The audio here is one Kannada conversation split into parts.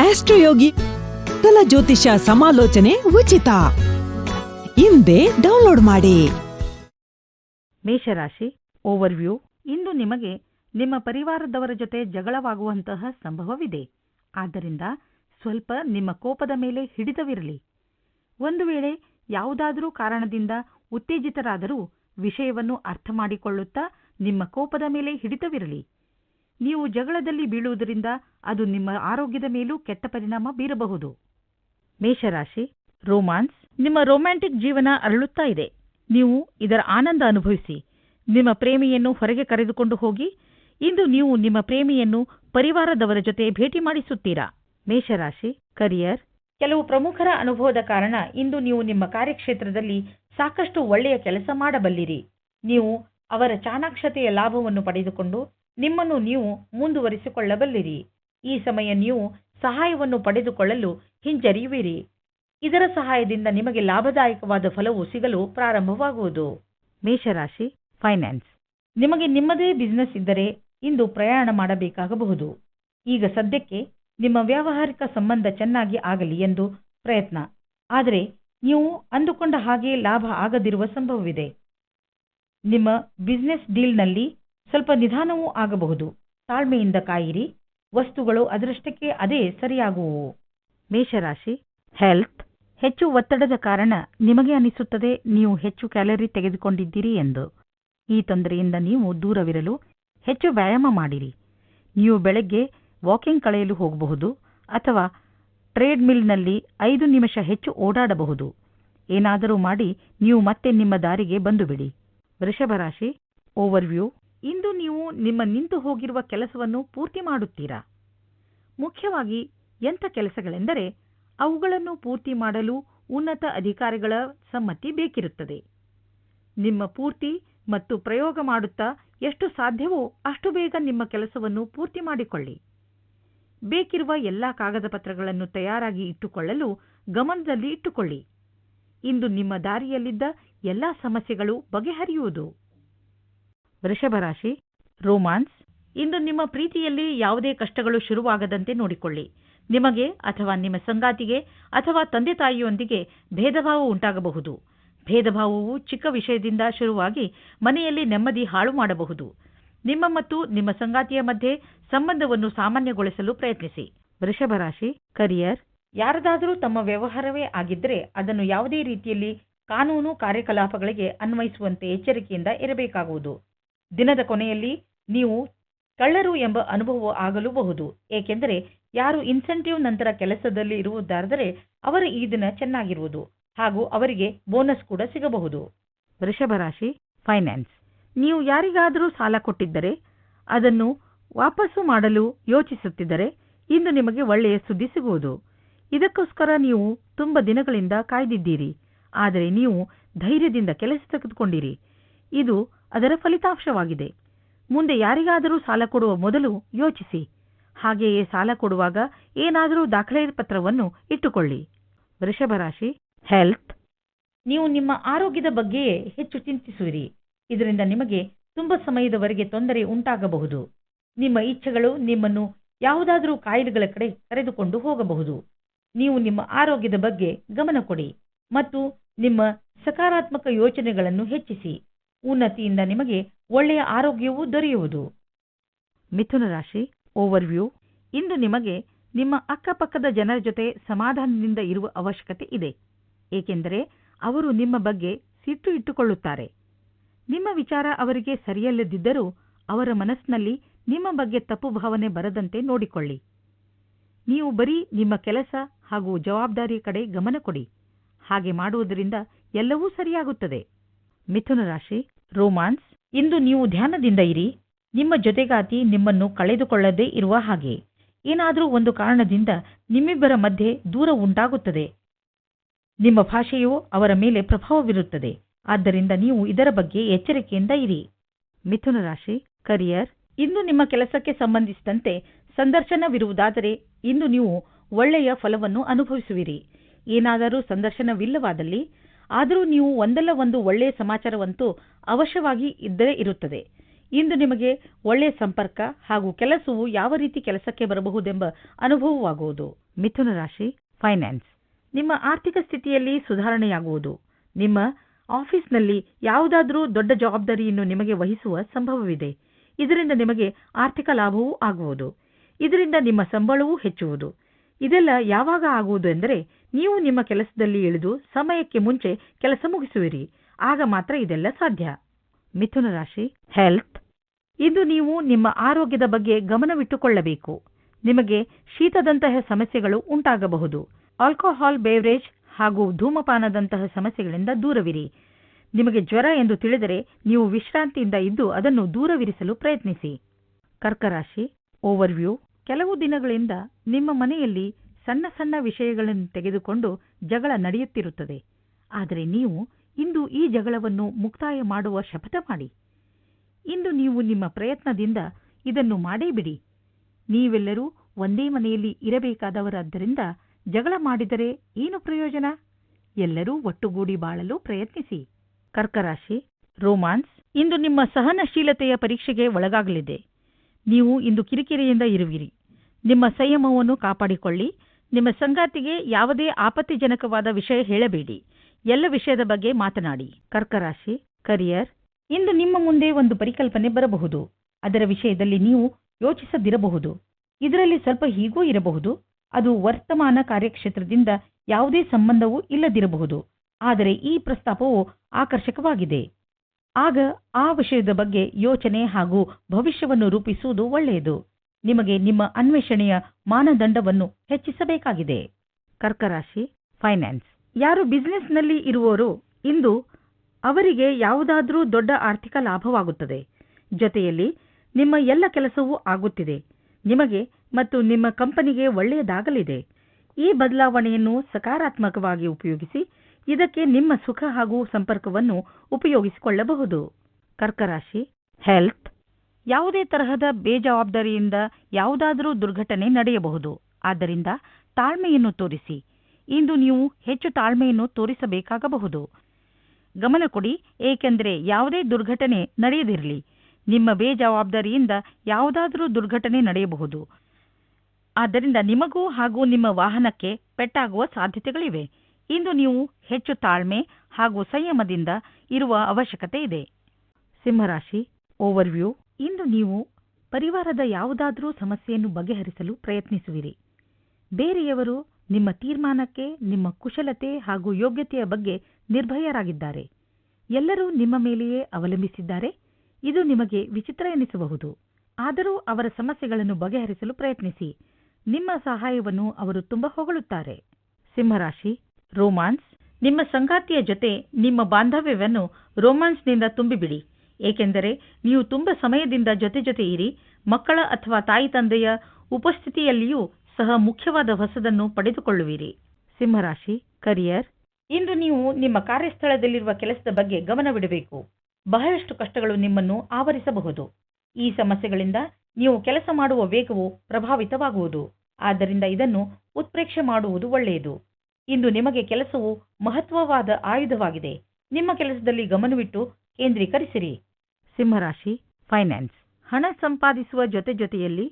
ಆಸ್ಟ್ರೋಯೋಗಿ ಕಲ ಜ್ಯೋತಿಷ ಸಮಾಲೋಚನೆ ಉಚಿತ. ಹಿಂದೆ ಡೌನ್ಲೋಡ್ ಮಾಡಿ. ಮೇಷರಾಶಿ ಓವರ್ವ್ಯೂ. ಇಂದು ನಿಮಗೆ ನಿಮ್ಮ ಪರಿವಾರದವರ ಜೊತೆ ಜಗಳವಾಗುವಂತಹ ಸಂಭವವಿದೆ. ಆದ್ದರಿಂದ ಸ್ವಲ್ಪ ನಿಮ್ಮ ಕೋಪದ ಮೇಲೆ ಹಿಡಿತವಿರಲಿ. ಒಂದು ವೇಳೆ ಯಾವುದಾದರೂ ಕಾರಣದಿಂದ ಉತ್ತೇಜಿತರಾದರೂ ವಿಷಯವನ್ನು ಅರ್ಥ ಮಾಡಿಕೊಳ್ಳುತ್ತಾ ನಿಮ್ಮ ಕೋಪದ ಮೇಲೆ ಹಿಡಿತವಿರಲಿ. ನೀವು ಜಗಳದಲ್ಲಿ ಬೀಳುವುದರಿಂದ ಅದು ನಿಮ್ಮ ಆರೋಗ್ಯದ ಮೇಲೂ ಕೆಟ್ಟ ಪರಿಣಾಮ ಬೀರಬಹುದು. ಮೇಷರಾಶಿ, ರೋಮಾನ್ಸ್, ನಿಮ್ಮ ರೊಮ್ಯಾಂಟಿಕ್ ಜೀವನ ಅರಳುತ್ತಾ ಇದೆ. ನೀವು ಇದರ ಆನಂದ ಅನುಭವಿಸಿ, ನಿಮ್ಮ ಪ್ರೇಮಿಯನ್ನು ಹೊರಗೆ ಕರೆದುಕೊಂಡು ಹೋಗಿ, ಇಂದು ನೀವು ನಿಮ್ಮ ಪ್ರೇಮಿಯನ್ನು ಪರಿವಾರದವರ ಜೊತೆ ಭೇಟಿ ಮಾಡಿಸುತ್ತೀರಾ? ಮೇಷರಾಶಿ, ಕರಿಯರ್, ಕೆಲವು ಪ್ರಮುಖರ ಅನುಭವದ ಕಾರಣ ಇಂದು ನೀವು ನಿಮ್ಮ ಕಾರ್ಯಕ್ಷೇತ್ರದಲ್ಲಿ ಸಾಕಷ್ಟು ಒಳ್ಳೆಯ ಕೆಲಸ ಮಾಡಬಲ್ಲಿರಿ. ನೀವು ಅವರ ಚಾಣಾಕ್ಷತೆಯ ಲಾಭವನ್ನು ಪಡೆದುಕೊಂಡು ನಿಮ್ಮನ್ನು ನೀವು ಮುಂದುವರಿಸಿಕೊಳ್ಳಬಲ್ಲಿರಿ. ಈ ಸಮಯ ನೀವು ಸಹಾಯವನ್ನು ಪಡೆದುಕೊಳ್ಳಲು ಹಿಂಜರಿಯುವಿರಿ. ಇದರ ಸಹಾಯದಿಂದ ನಿಮಗೆ ಲಾಭದಾಯಕವಾದ ಫಲವು ಸಿಗಲು ಪ್ರಾರಂಭವಾಗುವುದು. ಮೇಷರಾಶಿ ಫೈನಾನ್ಸ್ ನಿಮಗೆ ನಿಮ್ಮದೇ ಬಿಸಿನೆಸ್ ಇದ್ದರೆ ಇಂದು ಪ್ರಯಾಣ ಮಾಡಬೇಕಾಗಬಹುದು. ಈಗ ಸದ್ಯಕ್ಕೆ ನಿಮ್ಮ ವ್ಯಾವಹಾರಿಕ ಸಂಬಂಧ ಚೆನ್ನಾಗಿ ಆಗಲಿ ಎಂದು ಪ್ರಯತ್ನ. ಆದರೆ ನೀವು ಅಂದುಕೊಂಡ ಹಾಗೆ ಲಾಭ ಆಗದಿರುವ ಸಂಭವವಿದೆ. ನಿಮ್ಮ ಬಿಸಿನೆಸ್ ಡೀಲ್ನಲ್ಲಿ ಸ್ವಲ್ಪ ನಿಧಾನವೂ ಆಗಬಹುದು. ತಾಳ್ಮೆಯಿಂದ ಕಾಯಿರಿ. ವಸ್ತುಗಳು ಅದೃಷ್ಟಕ್ಕೆ ಅದೇ ಸರಿಯಾಗುವು ಮೇಷರಾಶಿ. ಹೆಲ್ತ್. ಹೆಚ್ಚು ಒತ್ತಡದ ಕಾರಣ ನಿಮಗೆ ಅನಿಸುತ್ತದೆ ನೀವು ಹೆಚ್ಚು ಕ್ಯಾಲರಿ ತೆಗೆದುಕೊಂಡಿದ್ದೀರಿ ಎಂದು. ಈ ತೊಂದರೆಯಿಂದ ನೀವು ದೂರವಿರಲು ಹೆಚ್ಚು ವ್ಯಾಯಾಮ ಮಾಡಿರಿ. ನೀವು ಬೆಳಗ್ಗೆ ವಾಕಿಂಗ್ ಕಳೆಯಲು ಹೋಗಬಹುದು ಅಥವಾ ಟ್ರೇಡ್ ಮಿಲ್ನಲ್ಲಿ ಐದು ನಿಮಿಷ ಹೆಚ್ಚು ಓಡಾಡಬಹುದು. ಏನಾದರೂ ಮಾಡಿ ನೀವು ಮತ್ತೆ ನಿಮ್ಮ ದಾರಿಗೆ ಬಂದು ಬಿಡಿ ವೃಷಭರಾಶಿ. ಓವರ್ವ್ಯೂ. ಇಂದು ನೀವು ನಿಮ್ಮ ನಿಂತು ಹೋಗಿರುವ ಕೆಲಸವನ್ನು ಪೂರ್ತಿ ಮಾಡುತ್ತೀರಾ? ಮುಖ್ಯವಾಗಿ ಎಂಥ ಕೆಲಸಗಳೆಂದರೆ ಅವುಗಳನ್ನು ಪೂರ್ತಿ ಮಾಡಲು ಉನ್ನತ ಅಧಿಕಾರಿಗಳ ಸಮ್ಮತಿ ಬೇಕಿರುತ್ತದೆ. ನಿಮ್ಮ ಪೂರ್ತಿ ಮತ್ತು ಪ್ರಯೋಗ ಮಾಡುತ್ತಾ ಎಷ್ಟು ಸಾಧ್ಯವೋ ಅಷ್ಟು ಬೇಗ ನಿಮ್ಮ ಕೆಲಸವನ್ನು ಪೂರ್ತಿ ಮಾಡಿಕೊಳ್ಳಿ. ಬೇಕಿರುವ ಎಲ್ಲ ಕಾಗದ ಪತ್ರಗಳನ್ನು ತಯಾರಾಗಿ ಇಟ್ಟುಕೊಳ್ಳಲು ಗಮನದಲ್ಲಿ ಇಟ್ಟುಕೊಳ್ಳಿ. ಇಂದು ನಿಮ್ಮ ದಾರಿಯಲ್ಲಿದ್ದ ಎಲ್ಲಾ ಸಮಸ್ಯೆಗಳು ಬಗೆಹರಿಯುವುದು. ವೃಷಭರಾಶಿ, ರೋಮಾನ್ಸ್. ಇಂದು ನಿಮ್ಮ ಪ್ರೀತಿಯಲ್ಲಿ ಯಾವುದೇ ಕಷ್ಟಗಳು ಶುರುವಾಗದಂತೆ ನೋಡಿಕೊಳ್ಳಿ. ನಿಮಗೆ ಅಥವಾ ನಿಮ್ಮ ಸಂಗಾತಿಗೆ ಅಥವಾ ತಂದೆ ತಾಯಿಯೊಂದಿಗೆ ಭೇದಭಾವ ಉಂಟಾಗಬಹುದು. ಭೇದಭಾವವು ಚಿಕ್ಕ ವಿಷಯದಿಂದ ಶುರುವಾಗಿ ಮನೆಯಲ್ಲಿ ನೆಮ್ಮದಿ ಹಾಳು ಮಾಡಬಹುದು. ನಿಮ್ಮ ಮತ್ತು ನಿಮ್ಮ ಸಂಗಾತಿಯ ಮಧ್ಯೆ ಸಂಬಂಧವನ್ನು ಸಾಮಾನ್ಯಗೊಳಿಸಲು ಪ್ರಯತ್ನಿಸಿ. ವೃಷಭರಾಶಿ, ಕರಿಯರ್. ಯಾರದಾದರೂ ತಮ್ಮ ವ್ಯವಹಾರವೇ ಆಗಿದ್ದರೆ ಅದನ್ನು ಯಾವುದೇ ರೀತಿಯಲ್ಲಿ ಕಾನೂನು ಕಾರ್ಯಕಲಾಪಗಳಿಗೆ ಅನ್ವಯಿಸುವಂತೆ ಎಚ್ಚರಿಕೆಯಿಂದ ಇರಬೇಕಾಗುವುದು. ದಿನದ ಕೊನೆಯಲ್ಲಿ ನೀವು ಕಳ್ಳರು ಎಂಬ ಅನುಭವ ಆಗಲೂಬಹುದು. ಏಕೆಂದರೆ ಯಾರು ಇನ್ಸೆಂಟಿವ್ ನಂತರ ಕೆಲಸದಲ್ಲಿ ಇರುವುದಾದರೆ ಅವರ ಈ ದಿನ ಚೆನ್ನಾಗಿರುವುದು ಹಾಗೂ ಅವರಿಗೆ ಬೋನಸ್ ಕೂಡ ಸಿಗಬಹುದು. ವೃಷಭರಾಶಿ ಫೈನಾನ್ಸ್ ನೀವು ಯಾರಿಗಾದರೂ ಸಾಲ ಕೊಟ್ಟಿದ್ದರೆ ಅದನ್ನು ವಾಪಸ್ಸು ಮಾಡಲು ಯೋಚಿಸುತ್ತಿದ್ದರೆ ಇಂದು ನಿಮಗೆ ಒಳ್ಳೆಯ ಸುದ್ದಿ ಸಿಗುವುದು. ಇದಕ್ಕೋಸ್ಕರ ನೀವು ತುಂಬ ದಿನಗಳಿಂದ ಕಾಯ್ದಿದ್ದೀರಿ. ಆದರೆ ನೀವು ಧೈರ್ಯದಿಂದ ಕೆಲಸ ತೆಗೆದುಕೊಂಡಿರಿ. ಇದು ಅದರ ಫಲಿತಾಂಶವಾಗಿದೆ. ಮುಂದೆ ಯಾರಿಗಾದರೂ ಸಾಲ ಕೊಡುವ ಮೊದಲು ಯೋಚಿಸಿ. ಹಾಗೆಯೇ ಸಾಲ ಕೊಡುವಾಗ ಏನಾದರೂ ದಾಖಲೆ ಪತ್ರವನ್ನು ಇಟ್ಟುಕೊಳ್ಳಿ. ವೃಷಭರಾಶಿ ಹೆಲ್ತ್ ನೀವು ನಿಮ್ಮ ಆರೋಗ್ಯದ ಬಗ್ಗೆಯೇ ಹೆಚ್ಚು ಚಿಂತಿಸುವಿರಿ. ಇದರಿಂದ ನಿಮಗೆ ತುಂಬ ಸಮಯದವರೆಗೆ ತೊಂದರೆ ಉಂಟಾಗಬಹುದು. ನಿಮ್ಮ ಇಚ್ಛೆಗಳು ನಿಮ್ಮನ್ನು ಯಾವುದಾದರೂ ಕಾಯಿಲೆಗಳ ಕಡೆ ಕರೆದುಕೊಂಡು ಹೋಗಬಹುದು. ನೀವು ನಿಮ್ಮ ಆರೋಗ್ಯದ ಬಗ್ಗೆ ಗಮನ ಕೊಡಿ ಮತ್ತು ನಿಮ್ಮ ಸಕಾರಾತ್ಮಕ ಯೋಚನೆಗಳನ್ನು ಹೆಚ್ಚಿಸಿ. ಉನ್ನತಿಯಿಂದ ನಿಮಗೆ ಒಳ್ಳೆಯ ಆರೋಗ್ಯವೂ ದೊರೆಯುವುದು. ಮಿಥುನ ರಾಶಿ ಓವರ್ವ್ಯೂ ಇಂದು ನಿಮಗೆ ನಿಮ್ಮ ಅಕ್ಕಪಕ್ಕದ ಜನರ ಜೊತೆ ಸಮಾಧಾನದಿಂದ ಇರುವ ಅವಶ್ಯಕತೆ ಇದೆ. ಏಕೆಂದರೆ ಅವರು ನಿಮ್ಮ ಬಗ್ಗೆ ಸಿಟ್ಟು ಇಟ್ಟುಕೊಳ್ಳುತ್ತಾರೆ. ನಿಮ್ಮ ವಿಚಾರ ಅವರಿಗೆ ಸರಿಯಲ್ಲದಿದ್ದರೂ ಅವರ ಮನಸ್ಸಿನಲ್ಲಿ ನಿಮ್ಮ ಬಗ್ಗೆ ತಪ್ಪು ಭಾವನೆ ಬರದಂತೆ ನೋಡಿಕೊಳ್ಳಿ. ನೀವು ಬರೀ ನಿಮ್ಮ ಕೆಲಸ ಹಾಗೂ ಜವಾಬ್ದಾರಿಯ ಕಡೆ ಗಮನ ಕೊಡಿ. ಹಾಗೆ ಮಾಡುವುದರಿಂದ ಎಲ್ಲವೂ ಸರಿಯಾಗುತ್ತದೆ. ಮಿಥುನ ರಾಶಿ ರೋಮಾನ್ಸ್ ಇಂದು ನೀವು ಧ್ಯಾನದಿಂದ ಇರಿ. ನಿಮ್ಮ ಜೊತೆಗಾತಿ ನಿಮ್ಮನ್ನು ಕಳೆದುಕೊಳ್ಳದೇ ಇರುವ ಹಾಗೆ. ಏನಾದರೂ ಒಂದು ಕಾರಣದಿಂದ ನಿಮ್ಮಿಬ್ಬರ ಮಧ್ಯೆ ದೂರ ಉಂಟಾಗುತ್ತದೆ. ನಿಮ್ಮ ಭಾಷೆಯು ಅವರ ಮೇಲೆ ಪ್ರಭಾವ ಬೀರುತ್ತದೆ ಆದ್ದರಿಂದ ನೀವು ಇದರ ಬಗ್ಗೆ ಎಚ್ಚರಿಕೆಯಿಂದ ಇರಿ. ಮಿಥುನ ರಾಶಿ ಕರಿಯರ್ ಇಂದು ನಿಮ್ಮ ಕೆಲಸಕ್ಕೆ ಸಂಬಂಧಿಸಿದಂತೆ ಸಂದರ್ಶನವಿರುವುದಾದರೆ ಇಂದು ನೀವು ಒಳ್ಳೆಯ ಫಲವನ್ನು ಅನುಭವಿಸುವಿರಿ. ಏನಾದರೂ ಸಂದರ್ಶನವಿಲ್ಲವಾದಲ್ಲಿ ಆದರೂ ನೀವು ಒಂದಲ್ಲ ಒಂದು ಒಳ್ಳೆಯ ಸಮಾಚಾರವಂತೂ ಅವಶ್ಯವಾಗಿ ಇದ್ದರೆ ಇರುತ್ತದೆ. ಇಂದು ನಿಮಗೆ ಒಳ್ಳೆಯ ಸಂಪರ್ಕ ಹಾಗೂ ಕೆಲಸವು ಯಾವ ರೀತಿ ಕೆಲಸಕ್ಕೆ ಬರಬಹುದೆಂಬ ಅನುಭವವಾಗುವುದು. ಮಿಥುನ ರಾಶಿ ಫೈನಾನ್ಸ್ ನಿಮ್ಮ ಆರ್ಥಿಕ ಸ್ಥಿತಿಯಲ್ಲಿ ಸುಧಾರಣೆಯಾಗುವುದು. ನಿಮ್ಮ ಆಫೀಸ್ನಲ್ಲಿ ಯಾವುದಾದರೂ ದೊಡ್ಡ ಜವಾಬ್ದಾರಿಯನ್ನು ನಿಮಗೆ ವಹಿಸುವ ಸಂಭವವಿದೆ. ಇದರಿಂದ ನಿಮಗೆ ಆರ್ಥಿಕ ಲಾಭವೂ ಆಗುವುದು. ಇದರಿಂದ ನಿಮ್ಮ ಸಂಬಳವೂ ಹೆಚ್ಚುವುದು. ಇದೆಲ್ಲ ಯಾವಾಗ ಆಗುವುದು ಎಂದರೆ ನೀವು ನಿಮ್ಮ ಕೆಲಸದಲ್ಲಿ ಇಳಿದು ಸಮಯಕ್ಕೆ ಮುಂಚೆ ಕೆಲಸ ಮುಗಿಸುವಿರಿ. ಆಗ ಮಾತ್ರ ಇದೆಲ್ಲ ಸಾಧ್ಯ. ಮಿಥುನ ರಾಶಿ ಹೆಲ್ತ್ ಇಂದು ನೀವು ನಿಮ್ಮ ಆರೋಗ್ಯದ ಬಗ್ಗೆ ಗಮನವಿಟ್ಟುಕೊಳ್ಳಬೇಕು. ನಿಮಗೆ ಶೀತದಂತಹ ಸಮಸ್ಯೆಗಳು ಉಂಟಾಗಬಹುದು. ಆಲ್ಕೋಹಾಲ್ ಬೇವರೇಜ್ ಹಾಗೂ ಧೂಮಪಾನದಂತಹ ಸಮಸ್ಯೆಗಳಿಂದ ದೂರವಿರಿ. ನಿಮಗೆ ಜ್ವರ ಎಂದು ತಿಳಿದರೆ ನೀವು ವಿಶ್ರಾಂತಿಯಿಂದ ಇದ್ದು ಅದನ್ನು ದೂರವಿರಿಸಲು ಪ್ರಯತ್ನಿಸಿ. ಕರ್ಕರಾಶಿ ಓವರ್ವ್ಯೂ ಕೆಲವು ದಿನಗಳಿಂದ ನಿಮ್ಮ ಮನೆಯಲ್ಲಿ ಸಣ್ಣ ಸಣ್ಣ ವಿಷಯಗಳನ್ನು ತೆಗೆದುಕೊಂಡು ಜಗಳ ನಡೆಯುತ್ತಿರುತ್ತದೆ. ಆದರೆ ನೀವು ಇಂದು ಈ ಜಗಳವನ್ನು ಮುಕ್ತಾಯ ಮಾಡುವ ಶಪಥ ಮಾಡಿ. ಇಂದು ನೀವು ನಿಮ್ಮ ಪ್ರಯತ್ನದಿಂದ ಇದನ್ನು ಮಾಡೇ ಬಿಡಿ. ನೀವೆಲ್ಲರೂ ಒಂದೇ ಮನೆಯಲ್ಲಿ ಇರಬೇಕಾದವರಾದ್ದರಿಂದ ಜಗಳ ಮಾಡಿದರೆ ಏನು ಪ್ರಯೋಜನ? ಎಲ್ಲರೂ ಒಟ್ಟುಗೂಡಿ ಬಾಳಲು ಪ್ರಯತ್ನಿಸಿ. ಕರ್ಕರಾಶಿ, ರೋಮಾನ್ಸ್, ಇಂದು ನಿಮ್ಮ ಸಹನಶೀಲತೆಯ ಪರೀಕ್ಷೆಗೆ ಒಳಗಾಗಲಿದೆ. ನೀವು ಇಂದು ಕಿರಿಕಿರಿಯಿಂದ ಇರುವಿರಿ. ನಿಮ್ಮ ಸಂಯಮವನ್ನು ಕಾಪಾಡಿಕೊಳ್ಳಿ. ನಿಮ್ಮ ಸಂಗಾತಿಗೆ ಯಾವುದೇ ಆಪತ್ತಿಜನಕವಾದ ವಿಷಯ ಹೇಳಬೇಡಿ. ಎಲ್ಲ ವಿಷಯದ ಬಗ್ಗೆ ಮಾತನಾಡಿ. ಕರ್ಕರಾಶಿ, ಕರಿಯರ್, ಇಂದು ನಿಮ್ಮ ಮುಂದೆ ಒಂದು ಪರಿಕಲ್ಪನೆ ಬರಬಹುದು. ಅದರ ವಿಷಯದಲ್ಲಿ ನೀವು ಯೋಚಿಸದಿರಬಹುದು. ಇದರಲ್ಲಿ ಸ್ವಲ್ಪ ಹೀಗೂ ಇರಬಹುದು. ಅದು ವರ್ತಮಾನ ಕಾರ್ಯಕ್ಷೇತ್ರದಿಂದ ಯಾವುದೇ ಸಂಬಂಧವೂ ಇಲ್ಲದಿರಬಹುದು. ಆದರೆ ಈ ಪ್ರಸ್ತಾಪವು ಆಕರ್ಷಕವಾಗಿದೆ. ಆಗ ಆ ವಿಷಯದ ಬಗ್ಗೆ ಯೋಚನೆ ಹಾಗೂ ಭವಿಷ್ಯವನ್ನು ರೂಪಿಸುವುದು ಒಳ್ಳೆಯದು. ನಿಮಗೆ ನಿಮ್ಮ ಅನ್ವೇಷಣೆಯ ಮಾನದಂಡವನ್ನು ಹೆಚ್ಚಿಸಬೇಕಾಗಿದೆ. ಕರ್ಕರಾಶಿ. ಫೈನಾನ್ಸ್ ಯಾರು ಬಿಸಿನೆಸ್ನಲ್ಲಿ ಇರುವವರು ಇಂದು ಅವರಿಗೆ ಯಾವುದಾದರೂ ದೊಡ್ಡ ಆರ್ಥಿಕ ಲಾಭವಾಗುತ್ತದೆ. ಜೊತೆಯಲ್ಲಿ ನಿಮ್ಮ ಎಲ್ಲ ಕೆಲಸವೂ ಆಗುತ್ತಿದೆ. ನಿಮಗೆ ಮತ್ತು ನಿಮ್ಮ ಕಂಪನಿಗೆ ಒಳ್ಳೆಯದಾಗಲಿದೆ. ಈ ಬದಲಾವಣೆಯನ್ನು ಸಕಾರಾತ್ಮಕವಾಗಿ ಉಪಯೋಗಿಸಿ ಇದಕ್ಕೆ ನಿಮ್ಮ ಸುಖ ಹಾಗೂ ಸಂಪರ್ಕವನ್ನು ಉಪಯೋಗಿಸಿಕೊಳ್ಳಬಹುದು. ಕರ್ಕರಾಶಿ. ಹೆಲ್ತ್ ಯಾವುದೇ ತರಹದ ಬೇಜವಾಬ್ದಾರಿಯಿಂದ ಯಾವುದಾದರೂ ದುರ್ಘಟನೆ ನಡೆಯಬಹುದು. ಆದ್ದರಿಂದ ತಾಳ್ಮೆಯನ್ನು ತೋರಿಸಿ. ಇಂದು ನೀವು ಹೆಚ್ಚು ತಾಳ್ಮೆಯನ್ನು ತೋರಿಸಬೇಕಾಗಬಹುದು. ಗಮನ ಕೊಡಿ, ಏಕೆಂದರೆ ಯಾವುದೇ ದುರ್ಘಟನೆ ನಡೆಯದಿರಲಿ. ನಿಮ್ಮ ಬೇಜವಾಬ್ದಾರಿಯಿಂದ ಯಾವುದಾದರೂ ದುರ್ಘಟನೆ ನಡೆಯಬಹುದು. ಆದ್ದರಿಂದ ನಿಮಗೂ ಹಾಗೂ ನಿಮ್ಮ ವಾಹನಕ್ಕೆ ಪೆಟ್ಟಾಗುವ ಸಾಧ್ಯತೆಗಳಿವೆ. ಇಂದು ನೀವು ಹೆಚ್ಚು ತಾಳ್ಮೆ ಹಾಗೂ ಸಂಯಮದಿಂದ ಇರುವ ಅವಶ್ಯಕತೆ ಇದೆ. ಸಿಂಹರಾಶಿ, ಓವರ್ವ್ಯೂ ಇಂದು ನೀವು ಪರಿವಾರದ ಯಾವುದಾದರೂ ಸಮಸ್ಯೆಯನ್ನು ಬಗೆಹರಿಸಲು ಪ್ರಯತ್ನಿಸುವಿರಿ. ಬೇರೆಯವರು ನಿಮ್ಮ ತೀರ್ಮಾನಕ್ಕೆ, ನಿಮ್ಮ ಕುಶಲತೆ ಹಾಗೂ ಯೋಗ್ಯತೆಯ ಬಗ್ಗೆ ನಿರ್ಭಯರಾಗಿದ್ದಾರೆ. ಎಲ್ಲರೂ ನಿಮ್ಮ ಮೇಲೆಯೇ ಅವಲಂಬಿಸಿದ್ದಾರೆ. ಇದು ನಿಮಗೆ ವಿಚಿತ್ರ ಎನಿಸಬಹುದು. ಆದರೂ ಅವರ ಸಮಸ್ಯೆಗಳನ್ನು ಬಗೆಹರಿಸಲು ಪ್ರಯತ್ನಿಸಿ. ನಿಮ್ಮ ಸಹಾಯವನ್ನು ಅವರು ತುಂಬ ಹೊಗಳುತ್ತಾರೆ. ಸಿಂಹರಾಶಿ, ರೋಮಾನ್ಸ್. ನಿಮ್ಮ ಸಂಗಾತಿಯ ಜೊತೆ ನಿಮ್ಮ ಬಾಂಧವ್ಯವನ್ನು ರೋಮಾನ್ಸ್ನಿಂದ ತುಂಬಿಬಿಡಿ. ಏಕೆಂದರೆ ನೀವು ತುಂಬ ಸಮಯದಿಂದ ಜೊತೆ ಜೊತೆ ಇರಿ, ಮಕ್ಕಳ ಅಥವಾ ತಾಯಿ ತಂದೆಯ ಉಪಸ್ಥಿತಿಯಲ್ಲಿಯೂ ಸಹ ಮುಖ್ಯವಾದ ಹೊಸದನ್ನು ಪಡೆದುಕೊಳ್ಳುವಿರಿ. ಸಿಂಹರಾಶಿ, ಕರಿಯರ್, ಇಂದು ನೀವು ನಿಮ್ಮ ಕಾರ್ಯಸ್ಥಳದಲ್ಲಿರುವ ಕೆಲಸದ ಬಗ್ಗೆ ಗಮನವಿಡಬೇಕು ಬಹಳಷ್ಟು ಕಷ್ಟಗಳು ನಿಮ್ಮನ್ನು ಆವರಿಸಬಹುದು. ಈ ಸಮಸ್ಯೆಗಳಿಂದ ನೀವು ಕೆಲಸ ಮಾಡುವ ವೇಗವು ಪ್ರಭಾವಿತವಾಗುವುದು. ಆದ್ದರಿಂದ ಇದನ್ನು ಉತ್ಪ್ರೇಕ್ಷೆ ಮಾಡುವುದು ಒಳ್ಳೆಯದು. ಇಂದು ನಿಮಗೆ ಕೆಲಸವು ಮಹತ್ವವಾದ ಆಯುಧವಾಗಿದೆ. ನಿಮ್ಮ ಕೆಲಸದಲ್ಲಿ ಗಮನವಿಟ್ಟು ಕೇಂದ್ರೀಕರಿಸಿರಿ. ಸಿಂಹರಾಶಿ ಫೈನಾನ್ಸ್ ಹಣ ಸಂಪಾದಿಸುವ ಜೊತೆ ಜೊತೆಯಲ್ಲಿ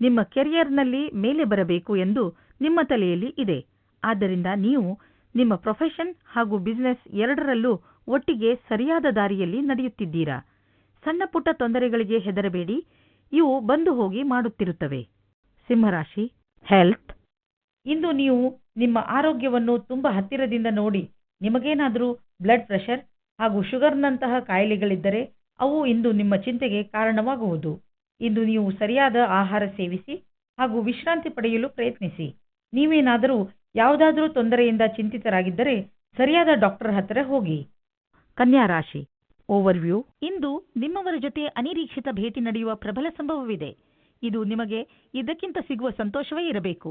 ನಿಮ್ಮ ಕೆರಿಯರ್ನಲ್ಲಿ ಮೇಲೆ ಬರಬೇಕು ಎಂದು ನಿಮ್ಮ ತಲೆಯಲ್ಲಿ ಇದೆ. ಆದ್ದರಿಂದ ನೀವು ನಿಮ್ಮ ಪ್ರೊಫೆಷನ್ ಹಾಗೂ ಬಿಸಿನೆಸ್ ಎರಡರಲ್ಲೂ ಒಟ್ಟಿಗೆ ಸರಿಯಾದ ದಾರಿಯಲ್ಲಿ ನಡೆಯುತ್ತಿದ್ದೀರಾ? ಸಣ್ಣ ಪುಟ್ಟ ತೊಂದರೆಗಳಿಗೆ ಹೆದರಬೇಡಿ. ಇವು ಬಂದು ಹೋಗಿ ಮಾಡುತ್ತಿರುತ್ತವೆ. ಸಿಂಹರಾಶಿ ಹೆಲ್ತ್ ಇಂದು ನೀವು ನಿಮ್ಮ ಆರೋಗ್ಯವನ್ನು ತುಂಬ ಹತ್ತಿರದಿಂದ ನೋಡಿ, ನಿಮಗೇನಾದರೂ ಬ್ಲಡ್ ಪ್ರೆಷರ್ ಹಾಗೂ ಶುಗರ್ನಂತಹ ಕಾಯಿಲೆಗಳಿದ್ದರೆ ಅವು ಇಂದು ನಿಮ್ಮ ಚಿಂತೆಗೆ ಕಾರಣವಾಗುವುದು. ಇಂದು ನೀವು ಸರಿಯಾದ ಆಹಾರ ಸೇವಿಸಿ ಹಾಗೂ ವಿಶ್ರಾಂತಿ ಪಡೆಯಲು ಪ್ರಯತ್ನಿಸಿ. ನೀವೇನಾದರೂ ಯಾವುದಾದರೂ ತೊಂದರೆಯಿಂದ ಚಿಂತಿತರಾಗಿದ್ದರೆ ಸರಿಯಾದ ಡಾಕ್ಟರ್ ಹತ್ತಿರ ಹೋಗಿ. ಕನ್ಯಾ ರಾಶಿ, ಓವರ್ವ್ಯೂ. ಇಂದು ನಿಮ್ಮವರ ಜೊತೆ ಅನಿರೀಕ್ಷಿತ ಭೇಟಿ ನಡೆಯುವ ಪ್ರಬಲ ಸಂಭವವಿದೆ. ಇದು ನಿಮಗೆ ಇದಕ್ಕಿಂತ ಸಿಗುವ ಸಂತೋಷವೇ ಇರಬೇಕು.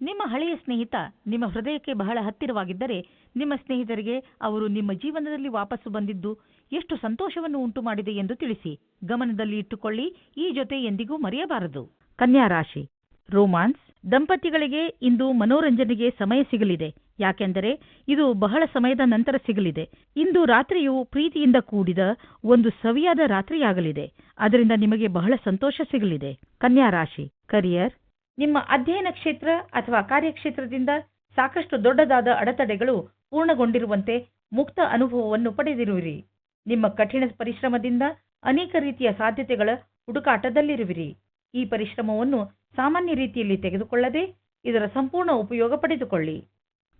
ನಿಮ್ಮ ಹಳೆಯ ಸ್ನೇಹಿತ ನಿಮ್ಮ ಹೃದಯಕ್ಕೆ ಬಹಳ ಹತ್ತಿರವಾಗಿದ್ದರೆ ನಿಮ್ಮ ಸ್ನೇಹಿತರಿಗೆ ಅವರು ನಿಮ್ಮ ಜೀವನದಲ್ಲಿ ವಾಪಸ್ಸು ಬಂದಿದ್ದು ಎಷ್ಟು ಸಂತೋಷವನ್ನು ಉಂಟು ಮಾಡಿದೆ ಎಂದು ತಿಳಿಸಿ. ಗಮನದಲ್ಲಿ ಇಟ್ಟುಕೊಳ್ಳಿ, ಈ ಜೊತೆ ಎಂದಿಗೂ ಮರೆಯಬಾರದು. ಕನ್ಯಾ ರಾಶಿ. ರೋಮಾನ್ಸ್. ದಂಪತಿಗಳಿಗೆ ಇಂದು ಮನೋರಂಜನೆಗೆ ಸಮಯ ಸಿಗಲಿದೆ. ಯಾಕೆಂದರೆ ಇದು ಬಹಳ ಸಮಯದ ನಂತರ ಸಿಗಲಿದೆ. ಇಂದು ರಾತ್ರಿಯು ಪ್ರೀತಿಯಿಂದ ಕೂಡಿದ ಒಂದು ಸವಿಯಾದ ರಾತ್ರಿಯಾಗಲಿದೆ. ಅದರಿಂದ ನಿಮಗೆ ಬಹಳ ಸಂತೋಷ ಸಿಗಲಿದೆ. ಕನ್ಯಾ ರಾಶಿ. ಕರಿಯರ್. ನಿಮ್ಮ ಅಧ್ಯಯನ ಕ್ಷೇತ್ರ ಅಥವಾ ಕಾರ್ಯಕ್ಷೇತ್ರದಿಂದ ಸಾಕಷ್ಟು ದೊಡ್ಡದಾದ ಅಡೆತಡೆಗಳು ಪೂರ್ಣಗೊಂಡಿರುವಂತೆ ಮುಕ್ತ ಅನುಭವವನ್ನು ಪಡೆದಿರುವಿರಿ. ನಿಮ್ಮ ಕಠಿಣ ಪರಿಶ್ರಮದಿಂದ ಅನೇಕ ರೀತಿಯ ಸಾಧ್ಯತೆಗಳ ಹುಡುಕಾಟದಲ್ಲಿರುವಿರಿ. ಈ ಪರಿಶ್ರಮವನ್ನು ಸಾಮಾನ್ಯ ರೀತಿಯಲ್ಲಿ ತೆಗೆದುಕೊಳ್ಳದೆ ಇದರ ಸಂಪೂರ್ಣ ಉಪಯೋಗ ಪಡೆದುಕೊಳ್ಳಿ.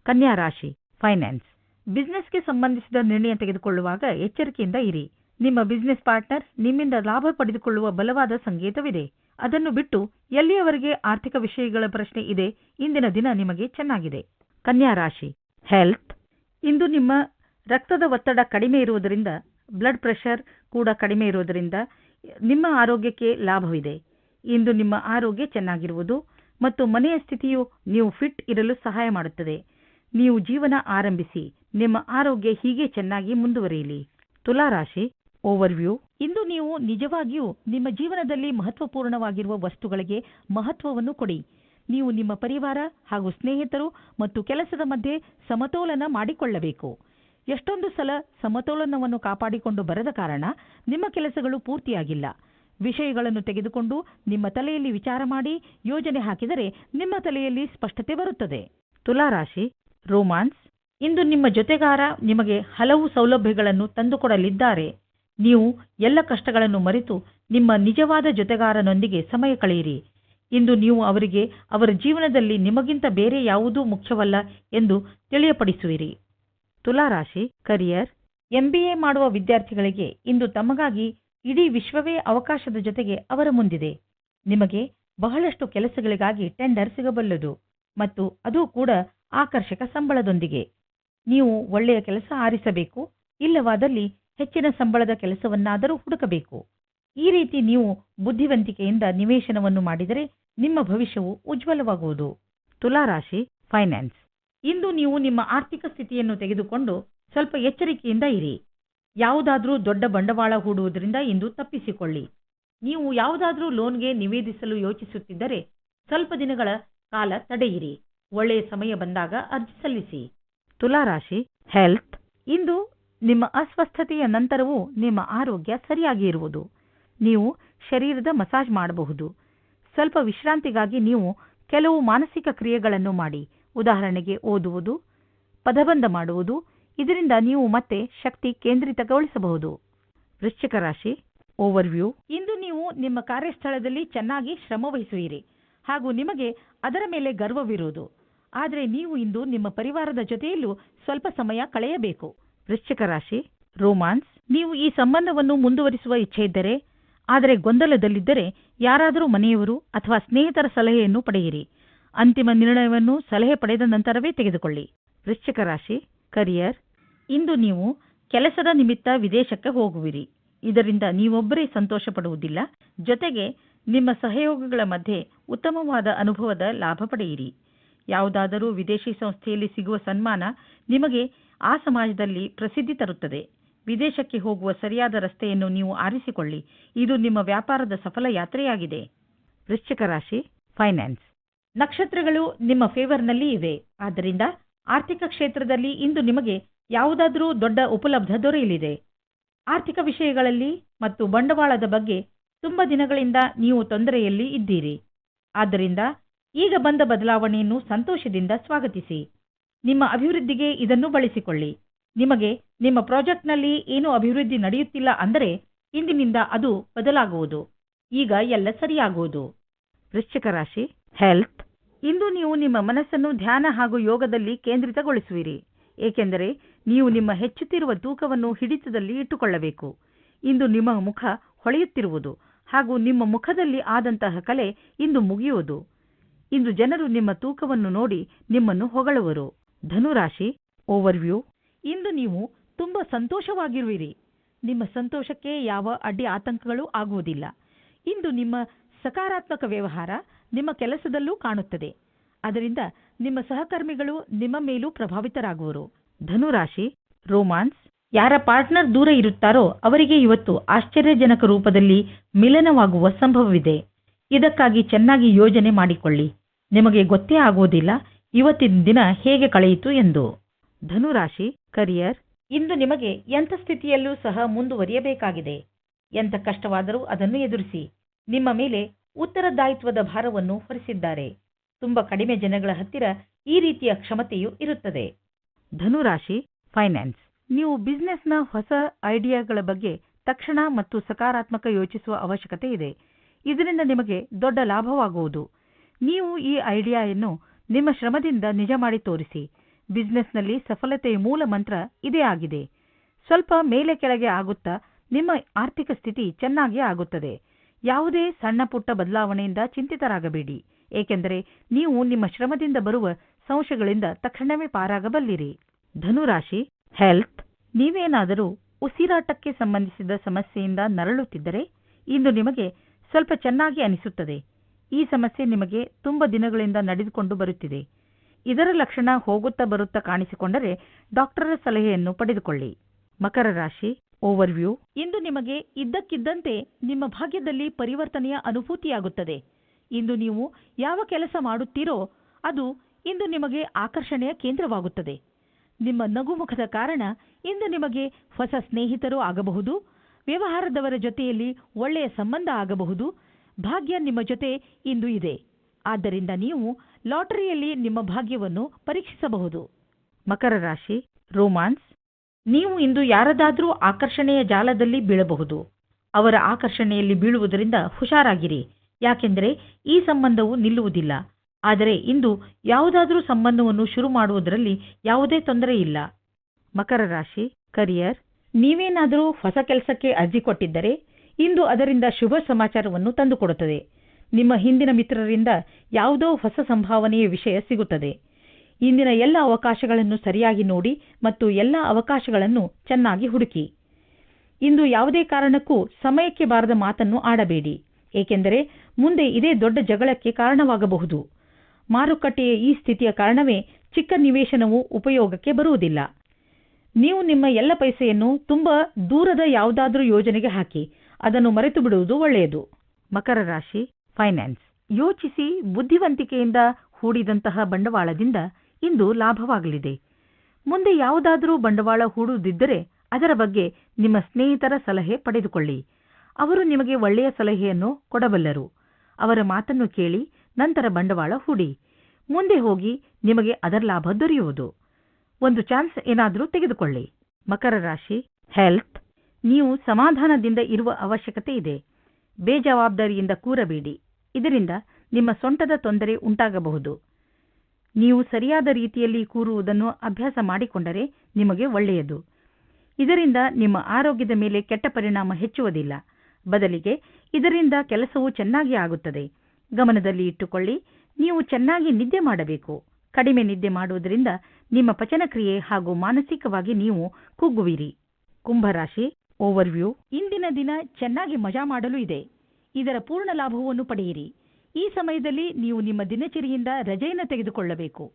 ಕನ್ಯಾ ರಾಶಿ ಫೈನಾನ್ಸ್ ಬಿಸ್ನೆಸ್ಗೆ ಸಂಬಂಧಿಸಿದ ನಿರ್ಣಯ ತೆಗೆದುಕೊಳ್ಳುವಾಗ ಎಚ್ಚರಿಕೆಯಿಂದ ಇರಿ. ನಿಮ್ಮ ಬಿಸ್ನೆಸ್ ಪಾರ್ಟ್ನರ್ ನಿಮ್ಮಿಂದ ಲಾಭ ಪಡೆದುಕೊಳ್ಳುವ ಬಲವಾದ ಸಂಕೇತವಿದೆ. ಅದನ್ನು ಬಿಟ್ಟು ಎಲ್ಲಿಯವರೆಗೆ ಆರ್ಥಿಕ ವಿಷಯಗಳ ಪ್ರಶ್ನೆ ಇದೆ, ಇಂದಿನ ದಿನ ನಿಮಗೆ ಚೆನ್ನಾಗಿದೆ. ಕನ್ಯಾ ರಾಶಿ ಹೆಲ್ತ್ ಇಂದು ನಿಮ್ಮ ರಕ್ತದ ಒತ್ತಡ ಕಡಿಮೆ ಇರುವುದರಿಂದ ಬ್ಲಡ್ ಪ್ರೆಷರ್ ಕೂಡ ಕಡಿಮೆ ಇರುವುದರಿಂದ ನಿಮ್ಮ ಆರೋಗ್ಯಕ್ಕೆ ಲಾಭವಿದೆ. ಇಂದು ನಿಮ್ಮ ಆರೋಗ್ಯ ಚೆನ್ನಾಗಿರುವುದು ಮತ್ತು ಮನೆಯ ಸ್ಥಿತಿಯು ನೀವು ಫಿಟ್ ಇರಲು ಸಹಾಯ ಮಾಡುತ್ತದೆ. ನೀವು ಜೀವನ ಆರಂಭಿಸಿ, ನಿಮ್ಮ ಆರೋಗ್ಯ ಹೀಗೆ ಚೆನ್ನಾಗಿ ಮುಂದುವರಿಯಲಿ. ತುಲಾರಾಶಿ ಓವರ್ವ್ಯೂ ಇಂದು ನೀವು ನಿಜವಾಗಿಯೂ ನಿಮ್ಮ ಜೀವನದಲ್ಲಿ ಮಹತ್ವಪೂರ್ಣವಾಗಿರುವ ವಸ್ತುಗಳಿಗೆ ಮಹತ್ವವನ್ನು ಕೊಡಿ. ನೀವು ನಿಮ್ಮ ಪರಿವಾರ ಹಾಗೂ ಸ್ನೇಹಿತರು ಮತ್ತು ಕೆಲಸದ ಮಧ್ಯೆ ಸಮತೋಲನ ಮಾಡಿಕೊಳ್ಳಬೇಕು. ಎಷ್ಟೊಂದು ಸಲ ಸಮತೋಲನವನ್ನು ಕಾಪಾಡಿಕೊಂಡು ಬರದ ಕಾರಣ ನಿಮ್ಮ ಕೆಲಸಗಳು ಪೂರ್ತಿಯಾಗಿಲ್ಲ. ವಿಷಯಗಳನ್ನು ತೆಗೆದುಕೊಂಡು ನಿಮ್ಮ ತಲೆಯಲ್ಲಿ ವಿಚಾರ ಮಾಡಿ ಯೋಜನೆ ಹಾಕಿದರೆ ನಿಮ್ಮ ತಲೆಯಲ್ಲಿ ಸ್ಪಷ್ಟತೆ ಬರುತ್ತದೆ. ತುಲಾರಾಶಿ, ರೋಮಾನ್ಸ್, ಇಂದು ನಿಮ್ಮ ಜೊತೆಗಾರ ನಿಮಗೆ ಹಲವು ಸೌಲಭ್ಯಗಳನ್ನು ತಂದುಕೊಡಲಿದ್ದಾರೆ. ನೀವು ಎಲ್ಲ ಕಷ್ಟಗಳನ್ನು ಮರೆತು ನಿಮ್ಮ ನಿಜವಾದ ಜೊತೆಗಾರನೊಂದಿಗೆ ಸಮಯ ಕಳೆಯಿರಿ. ಇಂದು ನೀವು ಅವರಿಗೆ ಅವರ ಜೀವನದಲ್ಲಿ ನಿಮಗಿಂತ ಬೇರೆ ಯಾವುದೂ ಮುಖ್ಯವಲ್ಲ ಎಂದು ತಿಳಿಯಪಡಿಸುವಿರಿ. ತುಲಾರಾಶಿ ಕರಿಯರ್ ಎಂಬಿಎ ಮಾಡುವ ವಿದ್ಯಾರ್ಥಿಗಳಿಗೆ ಇಂದು ತಮಗಾಗಿ ಇಡೀ ವಿಶ್ವವೇ ಅವಕಾಶದ ಜೊತೆಗೆ ಅವರ ಮುಂದಿದೆ. ನಿಮಗೆ ಬಹಳಷ್ಟು ಕೆಲಸಗಳಿಗಾಗಿ ಟೆಂಡರ್ ಸಿಗಬಲ್ಲದು ಮತ್ತು ಅದು ಕೂಡ ಆಕರ್ಷಕ ಸಂಬಳದೊಂದಿಗೆ. ನೀವು ಒಳ್ಳೆಯ ಕೆಲಸ ಆರಿಸಬೇಕು, ಇಲ್ಲವಾದಲ್ಲಿ ಹೆಚ್ಚಿನ ಸಂಬಳದ ಕೆಲಸವನ್ನಾದರೂ ಹುಡುಕಬೇಕು. ಈ ರೀತಿ ನೀವು ಬುದ್ಧಿವಂತಿಕೆಯಿಂದ ನಿವೇಶನವನ್ನು ಮಾಡಿದರೆ ನಿಮ್ಮ ಭವಿಷ್ಯವು ಉಜ್ವಲವಾಗುವುದು. ತುಲಾರಾಶಿ ಫೈನಾನ್ಸ್ ಇಂದು ನೀವು ನಿಮ್ಮ ಆರ್ಥಿಕ ಸ್ಥಿತಿಯನ್ನು ತೆಗೆದುಕೊಂಡು ಸ್ವಲ್ಪ ಎಚ್ಚರಿಕೆಯಿಂದ ಇರಿ. ಯಾವುದಾದರೂ ದೊಡ್ಡ ಬಂಡವಾಳ ಹೂಡುವುದರಿಂದ ಇಂದು ತಪ್ಪಿಸಿಕೊಳ್ಳಿ. ನೀವು ಯಾವುದಾದರೂ ಲೋನ್ಗೆ ನಿವೇದಿಸಲು ಯೋಚಿಸುತ್ತಿದ್ದರೆ ಸ್ವಲ್ಪ ದಿನಗಳ ಕಾಲ ತಡೆಯಿರಿ. ಒಳ್ಳೆಯ ಸಮಯ ಬಂದಾಗ ಅರ್ಜಿ ಸಲ್ಲಿಸಿ. ತುಲಾರಾಶಿ, ಹೆಲ್ತ್. ಇಂದು ನಿಮ್ಮ ಅಸ್ವಸ್ಥತೆಯ ನಂತರವೂ ನಿಮ್ಮ ಆರೋಗ್ಯ ಸರಿಯಾಗಿ ಇರುವುದು. ನೀವು ಶರೀರದ ಮಸಾಜ್ ಮಾಡಬಹುದು. ಸ್ವಲ್ಪ ವಿಶ್ರಾಂತಿಗಾಗಿ ನೀವು ಕೆಲವು ಮಾನಸಿಕ ಕ್ರಿಯೆಗಳನ್ನು ಮಾಡಿ. ಉದಾಹರಣೆಗೆ ಓದುವುದು, ಪದಬಂಧ ಮಾಡುವುದು, ಇದರಿಂದ ನೀವು ಮತ್ತೆ ಶಕ್ತಿ ಕೇಂದ್ರಿತಗೊಳಿಸಬಹುದು. ವೃಶ್ಚಿಕ ರಾಶಿ ಓವರ್ವ್ಯೂ ಇಂದು ನೀವು ನಿಮ್ಮ ಕಾರ್ಯಸ್ಥಳದಲ್ಲಿ ಚೆನ್ನಾಗಿ ಶ್ರಮವಹಿಸುವಿರಿ ಹಾಗೂ ನಿಮಗೆ ಅದರ ಮೇಲೆ ಗರ್ವವಿರುವುದು. ಆದರೆ ನೀವು ಇಂದು ನಿಮ್ಮ ಪರಿವಾರದ ಜೊತೆಯಲ್ಲೂ ಸ್ವಲ್ಪ ಸಮಯ ಕಳೆಯಬೇಕು. ವೃಶ್ಚಿಕ ರಾಶಿ ರೋಮಾನ್ಸ್ ನೀವು ಈ ಸಂಬಂಧವನ್ನು ಮುಂದುವರಿಸುವ ಇಚ್ಛೆ ಇದ್ದರೆ, ಆದರೆ ಗೊಂದಲದಲ್ಲಿದ್ದರೆ ಯಾರಾದರೂ ಮನೆಯವರು ಅಥವಾ ಸ್ನೇಹಿತರ ಸಲಹೆಯನ್ನು ಪಡೆಯಿರಿ. ಅಂತಿಮ ನಿರ್ಣಯವನ್ನು ಸಲಹೆ ಪಡೆದ ನಂತರವೇ ತೆಗೆದುಕೊಳ್ಳಿ. ವೃಶ್ಚಿಕ ರಾಶಿ ಕರಿಯರ್ ಇಂದು ನೀವು ಕೆಲಸದ ನಿಮಿತ್ತ ವಿದೇಶಕ್ಕೆ ಹೋಗುವಿರಿ. ಇದರಿಂದ ನೀವೊಬ್ಬರೇ ಸಂತೋಷ ಪಡುವುದಿಲ್ಲ ಜೊತೆಗೆ ನಿಮ್ಮ ಸಹಯೋಗಿಗಳ ಮಧ್ಯೆ ಉತ್ತಮವಾದ ಅನುಭವದ ಲಾಭ ಪಡೆಯಿರಿ. ಯಾವುದಾದರೂ ವಿದೇಶಿ ಸಂಸ್ಥೆಯಲ್ಲಿ ಸಿಗುವ ಸನ್ಮಾನ ನಿಮಗೆ ಆ ಸಮಾಜದಲ್ಲಿ ಪ್ರಸಿದ್ಧಿ ತರುತ್ತದೆ. ವಿದೇಶಕ್ಕೆ ಹೋಗುವ ಸರಿಯಾದ ರಸ್ತೆಯನ್ನು ನೀವು ಆರಿಸಿಕೊಳ್ಳಿ. ಇದು ನಿಮ್ಮ ವ್ಯಾಪಾರದ ಸಫಲ ಯಾತ್ರೆಯಾಗಿದೆ. ವೃಶ್ಚಿಕ ರಾಶಿ ಫೈನಾನ್ಸ್ ನಕ್ಷತ್ರಗಳು ನಿಮ್ಮ ಫೇವರ್ನಲ್ಲಿ ಇವೆ. ಆದ್ದರಿಂದ ಆರ್ಥಿಕ ಕ್ಷೇತ್ರದಲ್ಲಿ ಇಂದು ನಿಮಗೆ ಯಾವುದಾದರೂ ದೊಡ್ಡ ಉಪಲಬ್ಧ ದೊರೆಯಲಿದೆ. ಆರ್ಥಿಕ ವಿಷಯಗಳಲ್ಲಿ ಮತ್ತು ಬಂಡವಾಳದ ಬಗ್ಗೆ ತುಂಬ ದಿನಗಳಿಂದ ನೀವು ತೊಂದರೆಯಲ್ಲಿ ಇದ್ದೀರಿ. ಆದ್ದರಿಂದ ಈಗ ಬಂದ ಬದಲಾವಣೆಯನ್ನು ಸಂತೋಷದಿಂದ ಸ್ವಾಗತಿಸಿ. ನಿಮ್ಮ ಅಭಿವೃದ್ಧಿಗೆ ಇದನ್ನು ಬಳಸಿಕೊಳ್ಳಿ. ನಿಮಗೆ ನಿಮ್ಮ ಪ್ರಾಜೆಕ್ಟ್ನಲ್ಲಿ ಏನು ಅಭಿವೃದ್ಧಿ ನಡೆಯುತ್ತಿಲ್ಲ ಅಂದರೆ ಇಂದಿನಿಂದ ಅದು ಬದಲಾಗುವುದು. ಈಗ ಎಲ್ಲ ಸರಿಯಾಗುವುದು. ವೃಶ್ಚಿಕ ರಾಶಿ ಹೆಲ್ತ್ ಇಂದು ನೀವು ನಿಮ್ಮ ಮನಸ್ಸನ್ನು ಧ್ಯಾನ ಹಾಗೂ ಯೋಗದಲ್ಲಿ ಕೇಂದ್ರಿತಗೊಳಿಸುವಿರಿ. ಏಕೆಂದರೆ ನೀವು ನಿಮ್ಮ ಹೆಚ್ಚುತ್ತಿರುವ ತೂಕವನ್ನು ಹಿಡಿತದಲ್ಲಿ ಇಟ್ಟುಕೊಳ್ಳಬೇಕು. ಇಂದು ನಿಮ್ಮ ಮುಖ ಹೊಳೆಯುತ್ತಿರುವುದು ಹಾಗೂ ನಿಮ್ಮ ಮುಖದಲ್ಲಿ ಆದಂತಹ ಕಲೆ ಇಂದು ಮುಗಿಯುವುದು. ಇಂದು ಜನರು ನಿಮ್ಮ ತೂಕವನ್ನು ನೋಡಿ ನಿಮ್ಮನ್ನು ಹೊಗಳುವರು. ಧನುರಾಶಿ ಓವರ್ವ್ಯೂ ಇಂದು ನೀವು ತುಂಬಾ ಸಂತೋಷವಾಗಿರುವಿರಿ. ನಿಮ್ಮ ಸಂತೋಷಕ್ಕೆ ಯಾವ ಅಡ್ಡಿ ಆತಂಕಗಳು ಆಗುವುದಿಲ್ಲ. ಇಂದು ನಿಮ್ಮ ಸಕಾರಾತ್ಮಕ ವ್ಯವಹಾರ ನಿಮ್ಮ ಕೆಲಸದಲ್ಲೂ ಕಾಣುತ್ತದೆ. ಅದರಿಂದ ನಿಮ್ಮ ಸಹಕರ್ಮಿಗಳು ನಿಮ್ಮ ಮೇಲೂ ಪ್ರಭಾವಿತರಾಗುವರು. ಧನುರಾಶಿ, ರೋಮಾನ್ಸ್, ಯಾರ ಪಾರ್ಟ್ನರ್ ದೂರ ಇರುತ್ತಾರೋ ಅವರಿಗೆ ಇವತ್ತು ಆಶ್ಚರ್ಯಜನಕ ರೂಪದಲ್ಲಿ ಮಿಲನವಾಗುವ ಸಂಭವವಿದೆ. ಇದಕ್ಕಾಗಿ ಚೆನ್ನಾಗಿ ಯೋಜನೆ ಮಾಡಿಕೊಳ್ಳಿ. ನಿಮಗೆ ಗೊತ್ತೇ ಆಗುವುದಿಲ್ಲ ಇವತ್ತಿನ ದಿನ ಹೇಗೆ ಕಳೆಯಿತು ಎಂದು. ಧನುರಾಶಿ, ಕರಿಯರ್, ಇಂದು ನಿಮಗೆ ಎಂಥ ಸ್ಥಿತಿಯಲ್ಲೂ ಸಹ ಮುಂದುವರಿಯಬೇಕಾಗಿದೆ. ಎಂಥ ಕಷ್ಟವಾದರೂ ಅದನ್ನು ಎದುರಿಸಿ. ನಿಮ್ಮ ಮೇಲೆ ಉತ್ತರದಾಯಿತ್ವದ ಭಾರವನ್ನು ಹೊರಿಸಿದ್ದಾರೆ. ತುಂಬಾ ಕಡಿಮೆ ಜನಗಳ ಹತ್ತಿರ ಈ ರೀತಿಯ ಕ್ಷಮತೆಯು ಇರುತ್ತದೆ. ಧನುರಾಶಿ, ಫೈನಾನ್ಸ್. ನೀವು ಬಿಸ್ನೆಸ್ನ ಹೊಸ ಐಡಿಯಾಗಳ ಬಗ್ಗೆ ತಕ್ಷಣ ಮತ್ತು ಸಕಾರಾತ್ಮಕ ಯೋಚಿಸುವ ಅವಶ್ಯಕತೆ ಇದೆ. ಇದರಿಂದ ನಿಮಗೆ ದೊಡ್ಡ ಲಾಭವಾಗುವುದು. ನೀವು ಈ ಐಡಿಯಾಯನ್ನು ನಿಮ್ಮ ಶ್ರಮದಿಂದ ನಿಜ ಮಾಡಿ ತೋರಿಸಿ. ಬಿಸ್ನೆಸ್ನಲ್ಲಿ ಸಫಲತೆಯ ಮೂಲ ಮಂತ್ರ ಇದೇ ಆಗಿದೆ. ಸ್ವಲ್ಪ ಮೇಲೆ ಕೆಳಗೆ ಆಗುತ್ತಾ ನಿಮ್ಮ ಆರ್ಥಿಕ ಸ್ಥಿತಿ ಚೆನ್ನಾಗಿ ಆಗುತ್ತದೆ. ಯಾವುದೇ ಸಣ್ಣ ಪುಟ್ಟ ಬದಲಾವಣೆಯಿಂದ ಚಿಂತಿತರಾಗಬೇಡಿ. ಏಕೆಂದರೆ ನೀವು ನಿಮ್ಮ ಶ್ರಮದಿಂದ ಬರುವ ಸಂಶಯಗಳಿಂದ ತಕ್ಷಣವೇ ಪಾರಾಗಬಲ್ಲಿರಿ. ಧನುರಾಶಿ ಹೆಲ್ತ್ ನೀವೇನಾದರೂ ಉಸಿರಾಟಕ್ಕೆ ಸಂಬಂಧಿಸಿದ ಸಮಸ್ಯೆಯಿಂದ ನರಳುತ್ತಿದ್ದರೆ ಇಂದು ನಿಮಗೆ ಸ್ವಲ್ಪ ಚೆನ್ನಾಗಿ ಅನಿಸುತ್ತದೆ. ಈ ಸಮಸ್ಯೆ ನಿಮಗೆ ತುಂಬ ದಿನಗಳಿಂದ ನಡೆದುಕೊಂಡು ಬರುತ್ತಿದೆ. ಇದರ ಲಕ್ಷಣ ಹೋಗುತ್ತಾ ಬರುತ್ತಾ ಕಾಣಿಸಿಕೊಂಡರೆ ಡಾಕ್ಟರ ಸಲಹೆಯನ್ನು ಪಡೆದುಕೊಳ್ಳಿ. ಮಕರ ರಾಶಿ ಓವರ್ವ್ಯೂ ಇಂದು ನಿಮಗೆ ಇದ್ದಕ್ಕಿದ್ದಂತೆ ನಿಮ್ಮ ಭಾಗ್ಯದಲ್ಲಿ ಪರಿವರ್ತನೆಯ ಅನುಭೂತಿಯಾಗುತ್ತದೆ. ಇಂದು ನೀವು ಯಾವ ಕೆಲಸ ಮಾಡುತ್ತೀರೋ ಅದು ಇಂದು ನಿಮಗೆ ಆಕರ್ಷಣೆಯ ಕೇಂದ್ರವಾಗುತ್ತದೆ. ನಿಮ್ಮ ನಗುಮುಖದ ಕಾರಣ ಇಂದು ನಿಮಗೆ ಹೊಸ ಸ್ನೇಹಿತರು ಆಗಬಹುದು, ವ್ಯವಹಾರದವರ ಜೊತೆಯಲ್ಲಿ ಒಳ್ಳೆಯ ಸಂಬಂಧ ಆಗಬಹುದು, ಭಾಗ್ಯ ನಿಮ್ಮ ಜೊತೆ ಇಂದು ಇದೆ. ಆದ್ದರಿಂದ ನೀವು ಲಾಟರಿಯಲ್ಲಿ ನಿಮ್ಮ ಭಾಗ್ಯವನ್ನು ಪರೀಕ್ಷಿಸಬಹುದು. ಮಕರ ರಾಶಿ, ರೋಮಾನ್ಸ್ ನೀವು ಇಂದು ಯಾರದಾದರೂ ಆಕರ್ಷಣೆಯ ಜಾಲದಲ್ಲಿ ಬೀಳಬಹುದು. ಅವರ ಆಕರ್ಷಣೆಯಲ್ಲಿ ಬೀಳುವುದರಿಂದ ಹುಷಾರಾಗಿರಿ. ಯಾಕೆಂದರೆ ಈ ಸಂಬಂಧವು ನಿಲ್ಲುವುದಿಲ್ಲ. ಆದರೆ ಇಂದು ಯಾವುದಾದರೂ ಸಂಬಂಧವನ್ನು ಶುರು ಮಾಡುವುದರಲ್ಲಿ ಯಾವುದೇ ತೊಂದರೆ ಇಲ್ಲ. ಮಕರ ರಾಶಿ ಕರಿಯರ್ ನೀವೇನಾದರೂ ಹೊಸ ಕೆಲಸಕ್ಕೆ ಅರ್ಜಿ ಕೊಟ್ಟಿದ್ದರೆ ಇಂದು ಅದರಿಂದ ಶುಭ ಸಮಾಚಾರವನ್ನು ತಂದುಕೊಡುತ್ತದೆ. ನಿಮ್ಮ ಹಿಂದಿನ ಮಿತ್ರರಿಂದ ಯಾವುದೋ ಹೊಸ ಸಂಭಾವನೆಯ ವಿಷಯ ಸಿಗುತ್ತದೆ. ಇಂದಿನ ಎಲ್ಲ ಅವಕಾಶಗಳನ್ನು ಸರಿಯಾಗಿ ನೋಡಿ ಮತ್ತು ಎಲ್ಲ ಅವಕಾಶಗಳನ್ನು ಚೆನ್ನಾಗಿ ಹುಡುಕಿ. ಇಂದು ಯಾವುದೇ ಕಾರಣಕ್ಕೂ ಸಮಯಕ್ಕೆ ಬಾರದ ಮಾತನ್ನು ಆಡಬೇಡಿ. ಏಕೆಂದರೆ ಮುಂದೆ ಇದೇ ದೊಡ್ಡ ಜಗಳಕ್ಕೆ ಕಾರಣವಾಗಬಹುದು. ಮಾರುಕಟ್ಟೆಯ ಈ ಸ್ಥಿತಿಯ ಕಾರಣವೇ ಚಿಕ್ಕ ನಿವೇಶನವು ಉಪಯೋಗಕ್ಕೆ ಬರುವುದಿಲ್ಲ. ನೀವು ನಿಮ್ಮ ಎಲ್ಲ ಪೈಸೆಯನ್ನು ತುಂಬಾ ದೂರದ ಯಾವುದಾದರೂ ಯೋಜನೆಗೆ ಹಾಕಿ, ಅದನ್ನು ಮರೆತು ಬಿಡುವುದು ಒಳ್ಳೆಯದು. ಮಕರ ರಾಶಿ, ಫೈನಾನ್ಸ್. ಯೋಚಿಸಿ ಬುದ್ಧಿವಂತಿಕೆಯಿಂದ ಹೂಡಿದಂತಹ ಬಂಡವಾಳದಿಂದ ಇಂದು ಲಾಭವಾಗಲಿದೆ. ಮುಂದೆ ಯಾವುದಾದರೂ ಬಂಡವಾಳ ಹೂಡುವುದಿದ್ದರೆ ಅದರ ಬಗ್ಗೆ ನಿಮ್ಮ ಸ್ನೇಹಿತರ ಸಲಹೆ ಪಡೆದುಕೊಳ್ಳಿ. ಅವರು ನಿಮಗೆ ಒಳ್ಳೆಯ ಸಲಹೆಯನ್ನು ಕೊಡಬಲ್ಲರು. ಅವರ ಮಾತನ್ನು ಕೇಳಿ ನಂತರ ಬಂಡವಾಳ ಹೂಡಿ. ಮುಂದೆ ಹೋಗಿ ನಿಮಗೆ ಅದರ ಲಾಭ ದೊರೆಯುವುದು. ಒಂದು ಚಾನ್ಸ್ ಏನಾದರೂ ತೆಗೆದುಕೊಳ್ಳಿ. ಮಕರ ರಾಶಿ, ಹೆಲ್ತ್. ನೀವು ಸಮಾಧಾನದಿಂದ ಇರುವ ಅವಶ್ಯಕತೆ ಇದೆ. ಬೇಜವಾಬ್ದಾರಿಯಿಂದ ಕೂರಬೇಡಿ. ಇದರಿಂದ ನಿಮ್ಮ ಸೊಂಟದ ತೊಂದರೆ ಉಂಟಾಗಬಹುದು. ನೀವು ಸರಿಯಾದ ರೀತಿಯಲ್ಲಿ ಕೂರುವುದನ್ನು ಅಭ್ಯಾಸ ಮಾಡಿಕೊಂಡರೆ ನಿಮಗೆ ಒಳ್ಳೆಯದು. ಇದರಿಂದ ನಿಮ್ಮ ಆರೋಗ್ಯದ ಮೇಲೆ ಕೆಟ್ಟ ಪರಿಣಾಮ ಹೆಚ್ಚುವುದಿಲ್ಲ. ಬದಲಿಗೆ ಇದರಿಂದ ಕೆಲಸವು ಚೆನ್ನಾಗಿ ಆಗುತ್ತದೆ. ಗಮನದಲ್ಲಿ ಇಟ್ಟುಕೊಳ್ಳಿ, ನೀವು ಚೆನ್ನಾಗಿ ನಿದ್ದೆ ಮಾಡಬೇಕು. ಕಡಿಮೆ ನಿದ್ದೆ ಮಾಡುವುದರಿಂದ ನಿಮ್ಮ ಪಚನಕ್ರಿಯೆ ಹಾಗೂ ಮಾನಸಿಕವಾಗಿ ನೀವು ಕುಗ್ಗುವಿರಿ. ಕುಂಭರಾಶಿ ಓವರ್ವ್ಯೂ ಇಂದಿನ ದಿನ ಚೆನ್ನಾಗಿ ಮಜಾ ಮಾಡಲು ಇದೆ. ಇದರ ಪೂರ್ಣ ಲಾಭವನ್ನು ಪಡೆಯಿರಿ. ಈ ಸಮಯದಲ್ಲಿ ನೀವು ನಿಮ್ಮ ದಿನಚರಿಯಿಂದ ರಜೆಯನ್ನು ತೆಗೆದುಕೊಳ್ಳಬೇಕು.